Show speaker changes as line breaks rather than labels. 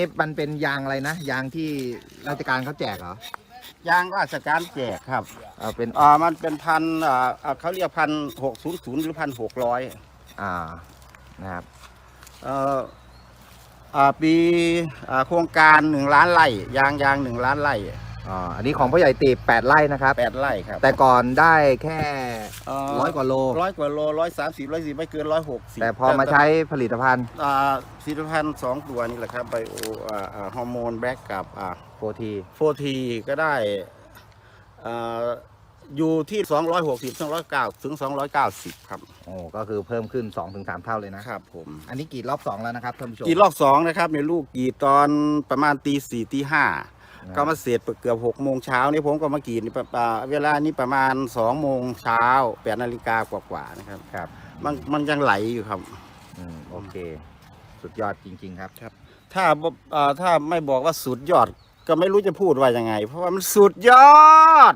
นี้มันเป็นยางอะไรนะ ยางที่ราชการเขาแจกเหรอ
ยางราชการแจกครับ
เออเป็น
อ่ามันเป็นพันอ่าอ่าเขาเรียกพันหกศูนย์ศูนย์หรือพันหกร้อย
อ่านะครับ
เอ่ออ่าปีอ่าโครงการหนึ่งล้านไร่ยางยางหนึ่งล้านไร่
อ๋ออันนี้ของพ่อใหญ่ตีบ8ไร่นะครับ
แปดไร่ครับ
แต่ก่อนได้แค่
เร้
อยกว่าโล
ร้อยกว่าโลร้อยสามสิบร้อยสิบไม่เกินร้อยหกสิบ
แต่พอมาใช้ผลิตภัณฑ์
อ่าผลิตภัณฑ์สองตัวนี่แหละครับไบโออ่าอ่าฮอร์โมนแบล็กกับอ่า
โฟที
โฟทีก็ได้อ่าอยู่ที่สองร้อยหกสิบสองร้อยเก้าถึงสองร้อยเก้าสิบครับ
โอ้ก็คือเพิ่มขึ้น 2-3 เท่าเลยนะ
ครับผม
อันนี้กรีดรอบ 2 แล้วนะครับท่านผู้ชม
กรีดรอบสองนะครับในลูกกรีดตอนประมาณตีสี่ตีห้า
นะ
ก็มาเสร็จเกือบหกโมงเช้านี่ผมก็มากรีดนี่ประอ่าเวลานี้ประมาณสองโมงเช้าแปดนาฬิกากว่าๆนะครับ
ครับ
มันมันยังไหลอยู่ครับ
อืมโอเค สุดยอดจริง ๆ ครับ
ถ้าบ่อ่าถ้าไม่บอกว่าสุดยอด ก็ไม่รู้จะพูดว่ายังไง เพราะว่ามันสุดยอด